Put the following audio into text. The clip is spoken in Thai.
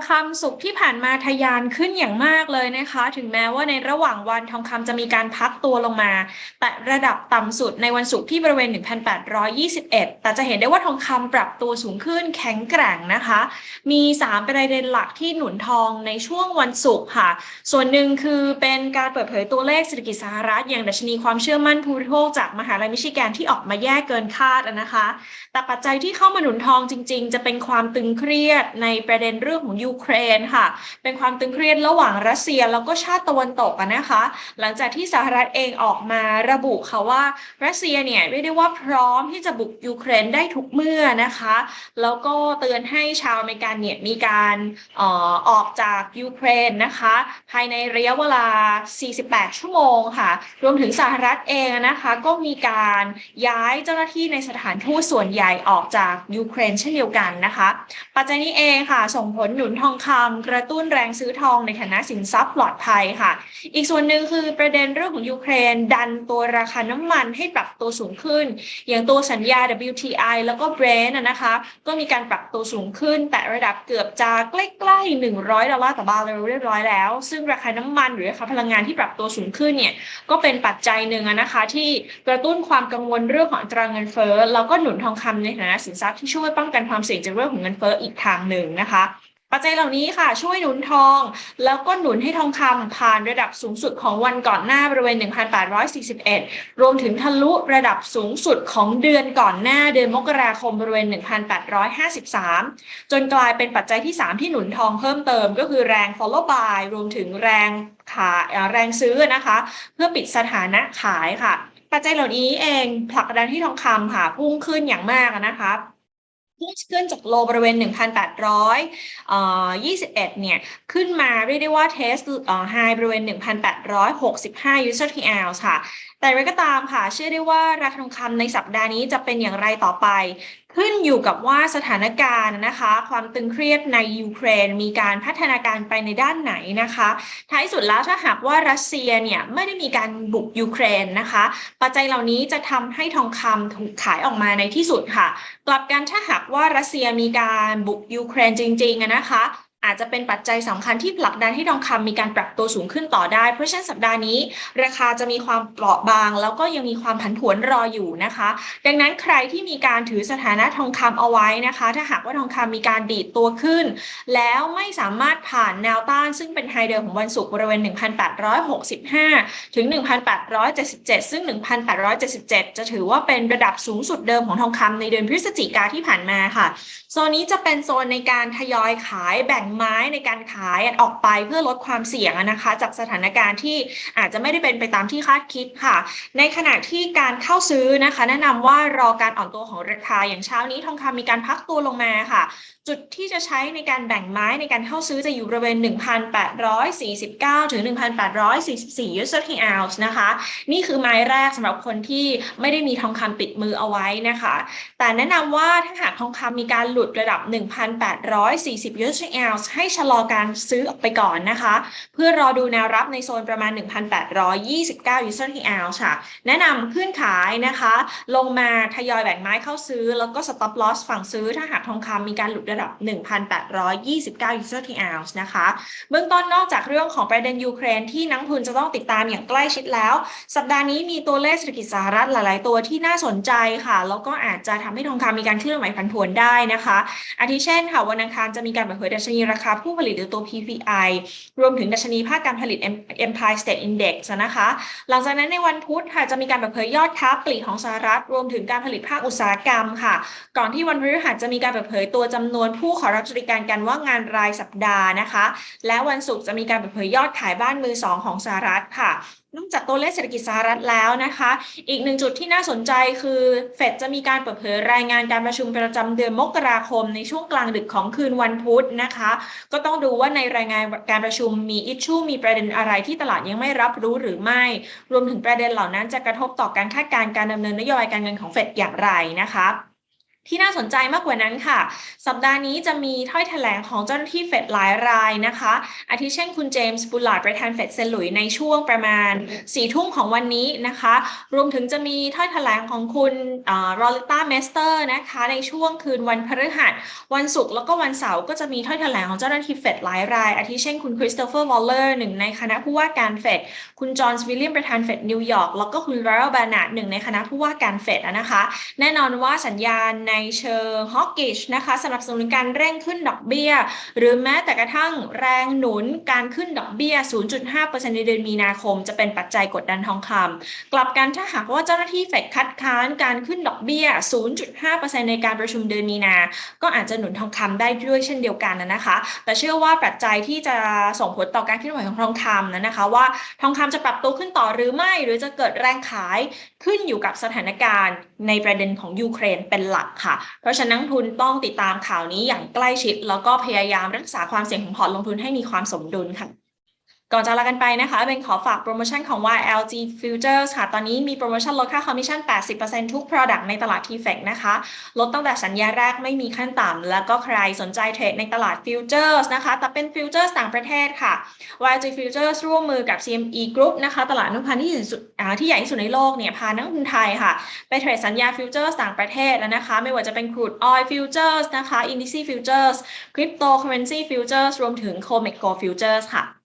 องคำสุกที่ผ่านมาทะยานขึ้นอย่างมากเลยนะคะ ถึงแม้ว่าในระหว่างวันทองคำจะมีการพักตัวลงมา แต่ระดับต่ำสุดในวันศุกร์ที่บริเวณ 1,821 แต่จะเห็นได้ว่าทองคำปรับตัวสูงขึ้นแข็งแกร่งนะคะ มี 3 ประเด็นหลักที่หนุนทองในช่วงวันศุกร์ค่ะ ส่วนหนึ่งคือเป็นการเปิดเผยตัวเลขเศรษฐกิจสหรัฐ อย่างดัชนีความเชื่อมั่นผู้บริโภคจากมหาลัยมิชิแกนที่ออกมาแย่เกินคาดนะคะ แต่ปัจจัยที่เข้ามาหนุนทองจริง ๆ จะเป็นความตึงเครียดในประเด็นเรื่องของยูเครนค่ะ เป็นความตึงเครียดระหว่างรัสเซียแล้วก็ชาติตะวันตกนะคะ หลังจากที่สหรัฐเองออกมาระบุค่ะว่ารัสเซียเนี่ยเรียกได้ว่าพร้อมที่จะบุกยูเครนได้ทุกเมื่อนะคะ แล้วก็เตือนให้ชาวอเมริกันเนี่ยมีการออออกจากยูเครนนะคะ ภายในระยะเวลา 48 ชั่วโมงค่ะ รวมถึงสหรัฐเองนะคะก็มีการย้ายเจ้าหน้าที่ในสถานทูตส่วนใหญ่ออกจากยูเครนเช่นเดียวกันนะคะ ปัจจัยนี้เองค่ะส่งผลหนุนทองคำกระตุ้นแรงซื้อทองในฐานะสินทรัพย์ปลอดภัยค่ะ อีกส่วนหนึ่งคือประเด็นเรื่องของยูเครน ดันตัวราคาน้ำมันให้ปรับตัวสูงขึ้น อย่างตัวสัญญา WTI แล้วก็ Brent นะนะคะ ก็มีการปรับตัวสูงขึ้น แต่ระดับเกือบจะใกล้ๆ 100 ดอลลาร์ต่อบาร์เรลเรียบร้อยแล้ว ซึ่งราคาน้ำมันหรือราคาพลังงานที่ปรับตัวสูงขึ้นเนี่ยก็เป็นปัจจัยหนึ่งนะคะที่กระตุ้นความกังวลเรื่องของตราเงินเฟ้อแล้วก็หนุนทองคำในฐานะสินทรัพย์ที่ช่วยป้องกันความเสี่ยงจากเรื่องของเงินเฟ้ออีกทางหนึ่งนะคะ ปัจจัยเหล่านี้ค่ะ ช่วยหนุนทอง แล้วก็หนุนให้ทองคำผ่านระดับสูงสุดของวันก่อนหน้าบริเวณ 1,841 รวมถึงทะลุระดับสูงสุดของเดือนก่อนหน้าเดือนมกราคมบริเวณ 1,853 จนกลายเป็นปัจจัยที่ 3 ที่หนุนทองเพิ่มเติม ก็คือแรง follow by รวมถึงแรงขายแรงซื้อนะคะ เพื่อปิดสถานะขายค่ะ ปัจจัยเหล่านี้เองผลักดันที่ทองคำค่ะพุ่งขึ้นอย่างมากนะคะ พุ่งขึ้นจากโลบริเวณ 1,821 เนี่ย ขึ้นมาเรียกได้ว่าเทสไฮบริเวณ 1,865 user t l ค่ะ แต่ไรก็ตามค่ะ เชื่อได้ว่าราคาทองคำในสัปดาห์นี้จะเป็นอย่างไรต่อไป ขึ้นอยู่กับว่าสถานการณ์นะคะ ความตึงเครียดในยูเครนมีการพัฒนาการไปในด้านไหนนะคะ ท้ายสุดแล้วถ้าหากว่ารัสเซียเนี่ยไม่ได้มีการบุกยูเครนนะคะ ปัจจัยเหล่านี้จะทำให้ทองคำถูกขายออกมาในที่สุดค่ะ กลับกันถ้าหากว่ารัสเซียมีการบุกยูเครนจริงๆนะคะ อาจจะเป็นปัจจัยสำคัญที่ผลักดันให้ทองคำมีการปรับตัวสูงขึ้นต่อได้ เพราะฉะนั้นสัปดาห์นี้ ราคาจะมีความเปราะบาง แล้วก็ยังมีความผันผวนรออยู่นะคะ ดังนั้นใครที่มีการถือสถานะทองคำเอาไว้นะคะ ถ้าหากว่าทองคำมีการดีดตัวขึ้น แล้วไม่สามารถผ่านแนวต้าน ซึ่งเป็นไฮเดิมของวันศุกร์บริเวณ 1,865 ถึง 1,877 ซึ่ง 1,877 จะถือว่าเป็นระดับสูงสุดเดิมของทองคำในเดือนพฤศจิกาที่ผ่านมาค่ะโซนนี้จะเป็นโซนในการทยอยขายแบ่งไม้ในการขายออกไปเพื่อลดความเสี่ยงนะคะ จากสถานการณ์ที่อาจจะไม่ได้เป็นไปตามที่คาดคิดค่ะ ในขณะที่การเข้าซื้อนะคะ แนะนำว่ารอการอ่อนตัวของราคาอย่างเช้านี้ทองคำมีการพักตัวลงมาค่ะ จุดที่จะใช้ในการแบ่งไม้ในการเข้าซื้อจะอยู่บริเวณ 1,849 ถึง 1,844 user t ounce นะคะ นี่คือไม้แรกสำหรับคนที่ไม่ได้มีทองคำติดมือเอาไว้นะคะ แต่แนะนำว่าถ้าหากทองคำมีการหลุดระดับ 1,840 user t ounce ให้ชะลอการซื้อออกไปก่อนนะคะ เพื่อรอดูแนวรับในโซนประมาณ 1,829 user t ounce ค่ะ แนะนำขึ้นขายนะคะ ลงมาทยอยแบ่งไม้เข้าซื้อ แล้วก็ stop loss ฝั่งซื้อถ้าหากทองคำมีการหลุดระดับ 1,829 user t ounce นะคะ เบื้องต้นนอกจากเรื่องของประเด็นยูเครนที่นักทุนจะต้องติดตามอย่างใกล้ชิดแล้ว สัปดาห์นี้มีตัวเลขเศรษฐกิจสหรัฐหลาย ๆ ตัวที่น่าสนใจค่ะ แล้วก็อาจจะทำให้ทองคำมีการเคลื่อนไหวผันผวนได้นะคะอาทิเช่นค่ะวันอังคารจะมีการเปิดเผยดัชนีราคาผู้ผลิตหรือตัว PPI รวมถึงดัชนีภาคการผลิต Empire State Index นะคะ หลังจากนั้นในวันพุธค่ะจะมีการเปิดเผยยอดค้าปลีกของสหรัฐ รวมถึงการผลิตภาคอุตสาหกรรมค่ะ ก่อนที่วันพฤหัสจะมีการเปิดเผยตัวจำนวนผู้ขอรับบริการการว่างงานรายสัปดาห์นะคะ และวันศุกร์จะมีการเปิดเผยยอดขายบ้านมือสองของสหรัฐค่ะ นอกจากตัวเลขเศรษฐกิจสหรัฐแล้วนะคะ อีกหนึ่งจุดที่น่าสนใจคือเฟดจะมีการเปิดเผยรายงานการประชุมประจำเดือนมกราคมในช่วงกลางดึกของคืนวันพุธนะคะ ก็ต้องดูว่าในรายงานการประชุมมีอิชชูมีประเด็นอะไรที่ตลาดยังไม่รับรู้หรือไม่ รวมถึงประเด็นเหล่านั้นจะกระทบต่อการคาดการณ์การดำเนินนโยบายการเงินของเฟดอย่างไรนะคะ ที่น่าสนใจมากกว่านั้นค่ะ สัปดาห์นี้จะมีถ้อยแถลงของเจ้าหน้าที่เฟดหลายรายนะคะ อาทิเช่นคุณเจมส์บูลลาร์ดประธานเฟดเซนต์หลุยส์ในช่วงประมาณ4ี่ทุ่มของวันนี้นะคะ รวมถึงจะมีถ้อยแถลงของคุณรอลิต้าเมสเตอร์นะคะในช่วงคืนวันพฤหัส วันศุกร์แล้วก็วันเสาร์ก็จะมีถ้อยแถลงของเจ้าหน้าที่เฟดหลายราย อาทิเช่นคุณคริสโตเฟอร์วอลเลอร์หนึ่งในคณะผู้ว่าการเฟดคุณจอห์นส์วิลเลียมประธานเฟดนิวยอร์กแล้วก็คุณร a ร l บานาหนึ่งในคณะผู้ว่าการเฟดนะคะ แน่นอนว่าสัญญาณในเชิงฮอกกิชนะคะสนับสนุนการเร่งขึ้นดอกเบี้ย หรือแม้แต่กระทั่งแรงหนุนการขึ้นดอกเบี้ย 0.5%ในเดือนมีนาคม จะเป็นปัจจัยกดดันทองคำกลับกันถ้าหากว่าเจ้าหน้าที่เฟดคัดค้านการขึ้นดอกเบี้ย 0.5%ในการประชุมเดือนมีนา ก็อาจจะหนุนทองคำได้ด้วยเช่นเดียวกันนะคะ แต่เชื่อว่าปัจจัยที่จะส่งผลต่อการเคลื่อนไหวของทองคำนั้นนะคะ ว่าทองคำจะปรับตัวขึ้นต่อหรือไม่ หรือจะเกิดแรงขายขึ้นอยู่กับสถานการณ์ในประเด็นของยูเครนเป็นหลักค่ะ เพราะฉะนั้นนักทุนต้องติดตามข่าวนี้อย่างใกล้ชิด แล้วก็พยายามรักษาความเสี่ยงของพอร์ตลงทุนให้มีความสมดุลค่ะ ก่อนจะลากันไปนะคะ เป็นขอฝากโปรโมชั่นของ YLG Futures ค่ะ ตอนนี้มีโปรโมชั่นลดค่าคอมมิชชั่น 80%ทุก Product ในตลาด TFX นะคะ ลดตั้งแต่สัญญาแรกไม่มีขั้นต่ำ แล้วก็ใครสนใจเทรดในตลาด Futures นะคะ แต่เป็น Futures ต่างประเทศค่ะ YLG Futures ร่วมมือกับ CME Group นะคะ ตลาดนักพันที่ใหญ่สุดที่ใหญ่ที่สุดในโลกเนี่ย พานักลงทุนไทยค่ะ ไปเทรดสัญญา Futures ต่างประเทศแล้วนะคะ ไม่ว่าจะเป็น Crude Oil Futures นะคะ Indice Futures Cryptocurrency Futures รวมถึง COMEX Go Futures ค่ะ